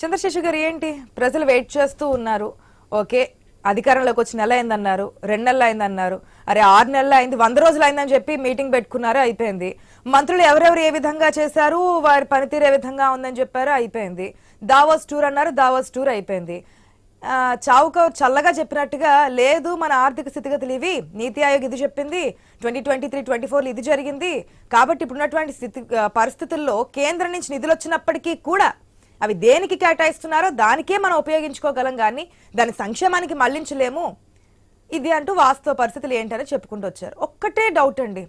చంద్రశేఖర్ గారు ఏంటి? ప్రజలు వెయిట్ చేస్తూ ఉన్నారు. ఓకే అధికారంలోకి వచ్చి నెల అయిందన్నారు రెండు నెలలు అయిందన్నారు. అరే ఆరు నెలలు అయింది వంద రోజులు అయిందని చెప్పి మీటింగ్ పెట్టుకున్నారు? అయిపోయింది. మంత్రులు ఎవరెవరు ఏ విధంగా చేశారు? వారి పనితీరు ఏ విధంగా ఉందని చెప్పారు? అయిపోయింది. దావోస్ టూర్ అన్నారు దావోస్ టూర్ అయిపోయింది. చావుక చల్లగా చెప్పినట్టుగా లేదు మన ఆర్థిక స్థితిగతులు ఇవి నీతి ఆయోగ్ ఇది చెప్పింది ట్వంటీ ట్వంటీ త్రీ ట్వంటీ ఫోర్లో ఇది జరిగింది. కాబట్టి ఇప్పుడున్నటువంటి స్థితి పరిస్థితుల్లో కేంద్రం నుంచి నిధులు వచ్చినప్పటికీ కూడా అవి దేనికి కేటాయిస్తున్నారో దానికే మనం ఉపయోగించుకోగలం కానీ దాని సంక్షేమానికి మళ్ళించలేము. ఇది అంటూ వాస్తవ పరిస్థితులు ఏంటనే చెప్పుకుంటూ వచ్చారు. ఒక్కటే డౌట్ అండి.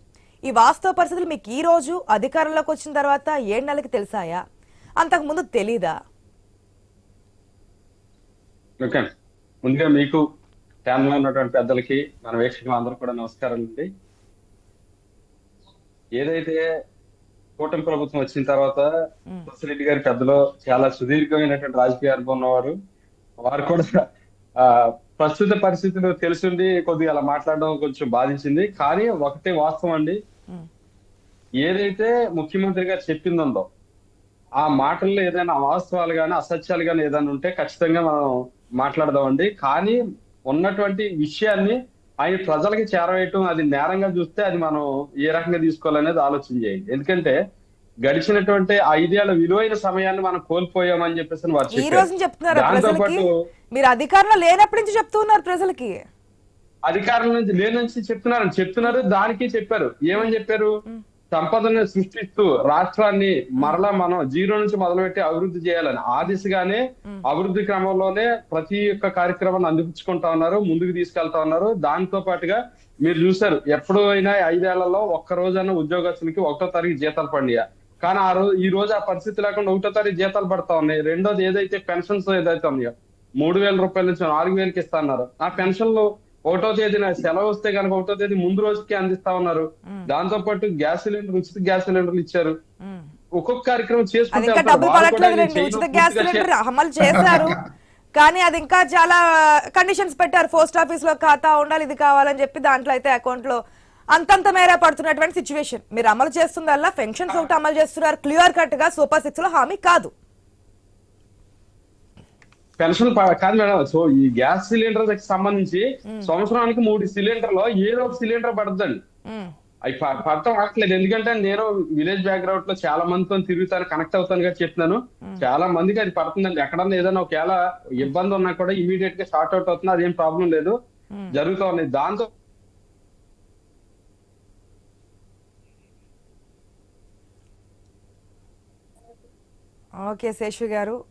ఈ వాస్తవ పరిస్థితులు మీకు ఈ రోజు అధికారంలోకి వచ్చిన తర్వాత ఏడు నెలలకి తెలిసాయా? అంతకుముందు తెలీదా? ముందుగా మీకు ఛానల్ ఉన్నటువంటి పెద్దలకి మన వీక్షకులు అందరూ కూడా నమస్కారం అండి. ఏదైతే కూటమి ప్రభుత్వం వచ్చిన తర్వాత రెడ్డి గారి పెద్దలు చాలా సుదీర్ఘమైనటువంటి రాజకీయ అనుభవం ఉన్నవారు. వారు కూడా ఆ ప్రస్తుత పరిస్థితులు తెలుసుండి కొద్దిగా అలా మాట్లాడడం కొంచెం బాధించింది. కానీ ఒకటే వాస్తవం అండి. ఏదైతే ముఖ్యమంత్రి గారు చెప్పిందో ఆ మాటల్లో ఏదైనా అవాస్తవాలు కానీ అసత్యాలు కానీ ఏదైనా ఉంటే ఖచ్చితంగా మనం మాట్లాడదామండి. కానీ ఉన్నటువంటి విషయాన్ని ఆయన ప్రజలకి చేరవేయటం అది నేరంగా చూస్తే అది మనం ఏ రకంగా తీసుకోవాలనేది ఆలోచన చేయండి. ఎందుకంటే గడిచినటువంటి ఐదేళ్ళ విలువైన సమయాన్ని మనం కోల్పోయామని చెప్పేసి వారు ఈ చెప్పారు. రోజు చెప్తున్నారు దాంతో ప్రజలకి. పాటు మీరు అధికారంలో లేనప్పటి నుంచి చెప్తూ ఉన్నారు ప్రజలకి. అధికారుల నుంచి లేని నుంచి చెప్తున్నారు. చెప్తున్నారు దానికి చెప్పారు. ఏమని చెప్పారు? సంపదను సృష్టిస్తూ రాష్ట్రాన్ని మరలా మనం జీరో నుంచి మొదలుపెట్టి అభివృద్ధి చేయాలని ఆ దిశగానే అభివృద్ధి క్రమంలోనే ప్రతి ఒక్క కార్యక్రమాన్ని అందిపుచ్చుకుంటా ఉన్నారు ముందుకు తీసుకెళ్తా ఉన్నారు. దాంతో పాటుగా మీరు చూసారు ఎప్పుడు అయినా ఐదేళ్ళలో ఒక్క రోజైనా ఉద్యోగస్తులకి ఒకటో తారీఖు జీతాలు పండియా కానీ ఆ రోజు ఈ రోజు ఆ పరిస్థితి లేకుండా ఒకటో తారీఖు జీతాలు పడతా ఉన్నాయి. రెండోది ఏదైతే పెన్షన్స్ ఏదైతే ఉన్నాయో మూడు వేల రూపాయల నుంచి నాలుగు వేలకి ఇస్తా ఉన్నారు ఆ పెన్షన్లు ఒకటో తేదీన సెలవు వస్తే కనుక ఒకటో తేదీ ముందు రోజుకి అందిస్తా ఉన్నారు. దాంతో పాటు గ్యాస్ సిలిండర్ ఉచిత గ్యాస్ సిలిండర్లు ఇచ్చారు. ఒక్కొక్క కార్యక్రమం చేసుకుంటే అమలు చేశారు. కానీ అది ఇంకా చాలా కండిషన్స్ పెట్టారు. పోస్ట్ ఆఫీస్లో ఖాతా ఉండాలి ఇది కావాలని చెప్పి దాంట్లో అయితే అకౌంట్లో అంతంత మేర పడుతున్నటువంటి సిచ్యువేషన్. మీరు అమలు చేస్తుందల్లా పెన్షన్స్ ఒకటి అమలు చేస్తున్నారు. క్లియర్ కట్గా సూపర్ సిక్స్లో హామీ కాదు. పెన్షన్ కాదు మేడం సో ఈ గ్యాస్ సిలిండర్ సంబంధించి సంవత్సరానికి మూడు సిలిండర్లో ఏదో ఒక సిలిండర్ పడుతుందండి. అవి ప- పడటం ఆగట్లేదు. ఎందుకంటే నేను విలేజ్ బ్యాక్గ్రౌండ్లో చాలా మందితో తిరుగుతాను కనెక్ట్ అవుతాను కదా చెప్తున్నాను చాలా మందికి అది పడుతుందండి. ఎక్కడన్నా ఏదైనా ఒకవేళ ఇబ్బంది ఉన్నా కూడా ఇమీడియట్గా షార్ట్ అవుట్ అవుతుంది అదేం ప్రాబ్లం లేదు. జరుగుతా ఉన్నాయి. దాంతో ఓకే శేషు గారు.